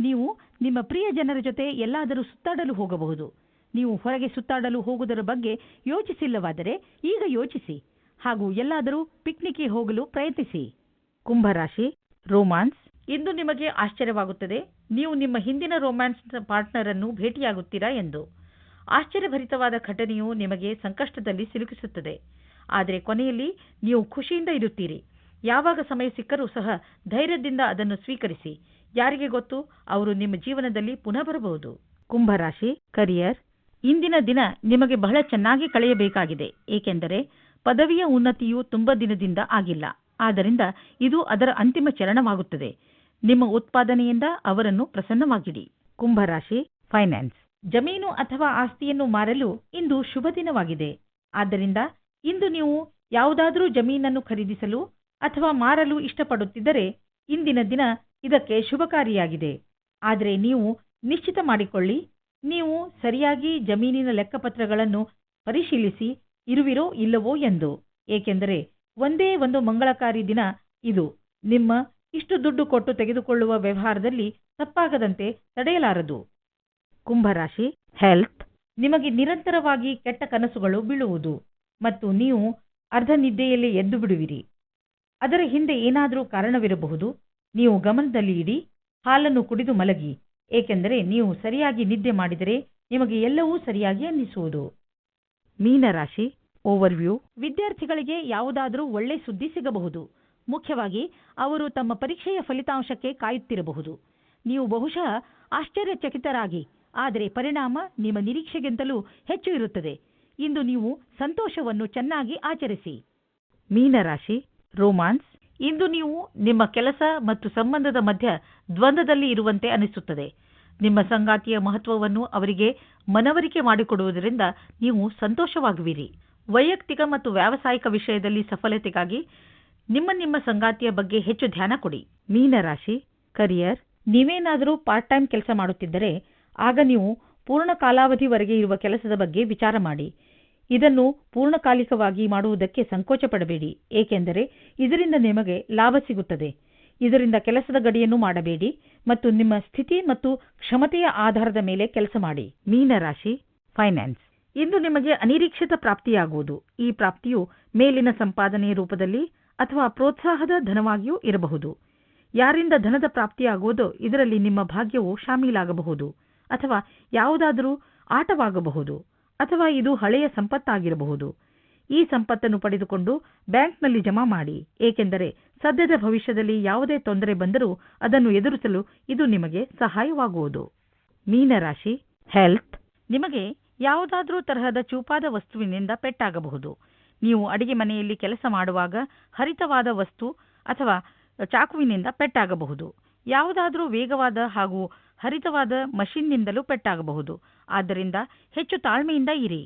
ನೀವು ನಿಮ್ಮ ಪ್ರಿಯ ಜನರ ಜೊತೆ ಎಲ್ಲಾದರೂ ಸುತ್ತಾಡಲು ಹೋಗಬಹುದು. ನೀವು ಹೊರಗೆ ಸುತ್ತಾಡಲು ಹೋಗುವುದರ ಬಗ್ಗೆ ಯೋಚಿಸಿಲ್ಲವಾದರೆ ಈಗ ಯೋಚಿಸಿ. ಹಾಗೂ ಎಲ್ಲಾದರೂ ಪಿಕ್ನಿಕ್ಗೆ ಹೋಗಲು ಪ್ರಯತ್ನಿಸಿ. ಕುಂಭರಾಶಿ ರೋಮಾನ್ಸ್ ಇಂದು ನಿಮಗೆ ಆಶ್ಚರ್ಯವಾಗುತ್ತದೆ. ನೀವು ನಿಮ್ಮ ಹಿಂದಿನ ರೋಮ್ಯಾನ್ಸ್ ಪಾರ್ಟ್ನರ್ ಅನ್ನು ಭೇಟಿಯಾಗುತ್ತೀರಾ ಎಂದು. ಆಶ್ಚರ್ಯಭರಿತವಾದ ಘಟನೆಯು ನಿಮಗೆ ಸಂಕಷ್ಟದಲ್ಲಿ ಸಿಲುಕಿಸುತ್ತದೆ. ಆದರೆ ಕೊನೆಯಲ್ಲಿ ನೀವು ಖುಷಿಯಿಂದ ಇರುತ್ತೀರಿ. ಯಾವಾಗ ಸಮಯ ಸಿಕ್ಕರೂ ಸಹ ಧೈರ್ಯದಿಂದ ಅದನ್ನು ಸ್ವೀಕರಿಸಿ. ಯಾರಿಗೆ ಗೊತ್ತು? ಅವರು ನಿಮ್ಮ ಜೀವನದಲ್ಲಿ ಪುನಃ ಬರಬಹುದು. ಕುಂಭರಾಶಿ, ಕರಿಯರ್, ಇಂದಿನ ದಿನ ನಿಮಗೆ ಬಹಳ ಚೆನ್ನಾಗಿ ಕಳೆಯಬೇಕಾಗಿದೆ. ಏಕೆಂದರೆ ಪದವಿಯ ಉನ್ನತಿಯು ತುಂಬ ದಿನದಿಂದ ಆಗಿಲ್ಲ. ಆದ್ದರಿಂದ ಇದು ಅದರ ಅಂತಿಮ ಚರಣವಾಗುತ್ತದೆ. ನಿಮ್ಮ ಉತ್ಪಾದನೆಯಿಂದ ಅವರನ್ನು ಪ್ರಸನ್ನವಾಗಿಡಿ. ಕುಂಭರಾಶಿ, ಫೈನಾನ್ಸ್. ಜಮೀನು ಅಥವಾ ಆಸ್ತಿಯನ್ನು ಮಾರಲು ಇಂದು ಶುಭ ದಿನವಾಗಿದೆ. ಆದ್ದರಿಂದ ಇಂದು ನೀವು ಯಾವುದಾದರೂ ಜಮೀನನ್ನು ಖರೀದಿಸಲು ಅಥವಾ ಮಾರಲು ಇಷ್ಟಪಡುತ್ತಿದ್ದರೆ ಇಂದಿನ ದಿನ ಇದಕ್ಕೆ ಶುಭಕಾರಿಯಾಗಿದೆ. ಆದರೆ ನೀವು ನಿಶ್ಚಿತ ಮಾಡಿಕೊಳ್ಳಿ, ನೀವು ಸರಿಯಾಗಿ ಜಮೀನಿನ ಲೆಕ್ಕಪತ್ರಗಳನ್ನು ಪರಿಶೀಲಿಸಿ ಇರುವಿರೋ ಇಲ್ಲವೋ ಎಂದು. ಏಕೆಂದರೆ ಒಂದೇ ಒಂದು ಮಂಗಳಕಾರಿ ದಿನ ಇದು. ನಿಮ್ಮ ಇಷ್ಟು ದುಡ್ಡು ಕೊಟ್ಟು ತೆಗೆದುಕೊಳ್ಳುವ ವ್ಯವಹಾರದಲ್ಲಿ ತಪ್ಪಾಗದಂತೆ ತಡೆಯಲಾರದು. ಕುಂಭರಾಶಿ, ಹೆಲ್ತ್ ನಿಮಗೆ ನಿರಂತರವಾಗಿ ಕೆಟ್ಟ ಕನಸುಗಳು ಬೀಳುವುದು. ಮತ್ತು ನೀವು ಅರ್ಧ ನಿದ್ದೆಯಲ್ಲಿ ಎದ್ದು ಬಿಡುವಿರಿ. ಅದರ ಹಿಂದೆ ಏನಾದರೂ ಕಾರಣವಿರಬಹುದು, ನೀವು ಗಮನದಲ್ಲಿ ಇಡಿ, ಹಾಲನ್ನು ಕುಡಿದು ಮಲಗಿ. ಏಕೆಂದರೆ ನೀವು ಸರಿಯಾಗಿ ನಿದ್ದೆ ಮಾಡಿದರೆ ನಿಮಗೆ ಎಲ್ಲವೂ ಸರಿಯಾಗಿ ಅನ್ನಿಸುವುದು. ಮೀನರಾಶಿ ಓವರ್ವ್ಯೂ ವಿದ್ಯಾರ್ಥಿಗಳಿಗೆ ಯಾವುದಾದರೂ ಒಳ್ಳೆ ಸುದ್ದಿ ಸಿಗಬಹುದು. ಮುಖ್ಯವಾಗಿ, ಅವರು ತಮ್ಮ ಪರೀಕ್ಷೆಯ ಫಲಿತಾಂಶಕ್ಕೆ ಕಾಯುತ್ತಿರಬಹುದು. ನೀವು ಬಹುಶಃ ಆಶ್ಚರ್ಯಚಕಿತರಾಗಿ, ಆದರೆ ಪರಿಣಾಮ ನಿಮ್ಮ ನಿರೀಕ್ಷೆಗಿಂತಲೂ ಹೆಚ್ಚು ಇರುತ್ತದೆ. ಇಂದು ನೀವು ಸಂತೋಷವನ್ನು ಚೆನ್ನಾಗಿ ಆಚರಿಸಿ. ಮೀನರಾಶಿ ರೋಮಾನ್ಸ್. ಇಂದು ನೀವು ನಿಮ್ಮ ಕೆಲಸ ಮತ್ತು ಸಂಬಂಧದ ಮಧ್ಯ ದ್ವಂದ್ವದಲ್ಲಿ ಇರುವಂತೆ ಅನಿಸುತ್ತದೆ. ನಿಮ್ಮ ಸಂಗಾತಿಯ ಮಹತ್ವವನ್ನು ಅವರಿಗೆ ಮನವರಿಕೆ ಮಾಡಿಕೊಡುವುದರಿಂದ ನೀವು ಸಂತೋಷವಾಗುವಿರಿ. ವೈಯಕ್ತಿಕ ಮತ್ತು ವ್ಯಾವಸಾಯಿಕ ವಿಷಯದಲ್ಲಿ ಸಫಲತೆಗಾಗಿ ನಿಮ್ಮ ನಿಮ್ಮ ಸಂಗಾತಿಯ ಬಗ್ಗೆ ಹೆಚ್ಚು ಧ್ಯಾನ ಕೊಡಿ. ಮೀನರಾಶಿ, ಕರಿಯರ್, ನೀವೇನಾದರೂ ಪಾರ್ಟ್ ಟೈಮ್ ಕೆಲಸ ಮಾಡುತ್ತಿದ್ದರೆ, ಆಗ ನೀವು ಪೂರ್ಣ ಕಾಲಾವಧಿವರೆಗೆ ಇರುವ ಕೆಲಸದ ಬಗ್ಗೆ ವಿಚಾರ ಮಾಡಿ. ಇದನ್ನು ಪೂರ್ಣಕಾಲಿಕವಾಗಿ ಮಾಡುವುದಕ್ಕೆ ಸಂಕೋಚ ಪಡಬೇಡಿ ಏಕೆಂದರೆ ಇದರಿಂದ ನಿಮಗೆ ಲಾಭ ಸಿಗುತ್ತದೆ. ಇದರಿಂದ ಕೆಲಸದ ಗಡಿಯನ್ನು ಮಾಡಬೇಡಿ ಮತ್ತು ನಿಮ್ಮ ಸ್ಥಿತಿ ಮತ್ತು ಕ್ಷಮತೆಯ ಆಧಾರದ ಮೇಲೆ ಕೆಲಸ ಮಾಡಿ. ಮೀನರಾಶಿ ಫೈನಾನ್ಸ್ ಇಂದು ನಿಮಗೆ ಅನಿರೀಕ್ಷಿತ ಪ್ರಾಪ್ತಿಯಾಗುವುದು. ಈ ಪ್ರಾಪ್ತಿಯು ಮೇಲಿನ ಸಂಪಾದನೆಯ ರೂಪದಲ್ಲಿ ಅಥವಾ ಪ್ರೋತ್ಸಾಹದ ಧನವಾಗಿಯೂ ಇರಬಹುದು. ಯಾರಿಂದ ಧನದ ಪ್ರಾಪ್ತಿಯಾಗುವುದೋ ಇದರಲ್ಲಿ ನಿಮ್ಮ ಭಾಗ್ಯವು ಶಾಮೀಲಾಗಬಹುದು ಅಥವಾ ಯಾವುದಾದರೂ ಆಟವಾಗಬಹುದು. ಅಥವಾ ಇದು ಹಳೆಯ ಸಂಪತ್ತಾಗಿರಬಹುದು. ಈ ಸಂಪತ್ತನ್ನು ಪಡೆದುಕೊಂಡು ಬ್ಯಾಂಕ್ನಲ್ಲಿ ಜಮಾ ಮಾಡಿ. ಏಕೆಂದರೆ ಸದ್ಯದ ಭವಿಷ್ಯದಲ್ಲಿ ಯಾವುದೇ ತೊಂದರೆ ಬಂದರೂ ಅದನ್ನು ಎದುರಿಸಲು ಇದು ನಿಮಗೆ ಸಹಾಯವಾಗುವುದು. ಮೀನರಾಶಿ ಹೆಲ್ತ್ ನಿಮಗೆ ಯಾವುದಾದರೂ ತರಹದ ಚೂಪಾದ ವಸ್ತುವಿನಿಂದ ಪೆಟ್ಟಾಗಬಹುದು. ನೀವು ಅಡಿಗೆ ಮನೆಯಲ್ಲಿ ಕೆಲಸ ಮಾಡುವಾಗ ಹರಿತವಾದ ವಸ್ತು ಅಥವಾ ಚಾಕುವಿನಿಂದ ಪೆಟ್ಟಾಗಬಹುದು. ಯಾವುದಾದರೂ ವೇಗವಾದ ಹಾಗೂ ಹರಿತವಾದ ಮಷಿನ್ನಿಂದಲೂ ಪೆಟ್ಟಾಗಬಹುದು. ಆದ್ದರಿಂದ ಹೆಚ್ಚು ತಾಳ್ಮೆಯಿಂದ ಇರಿ.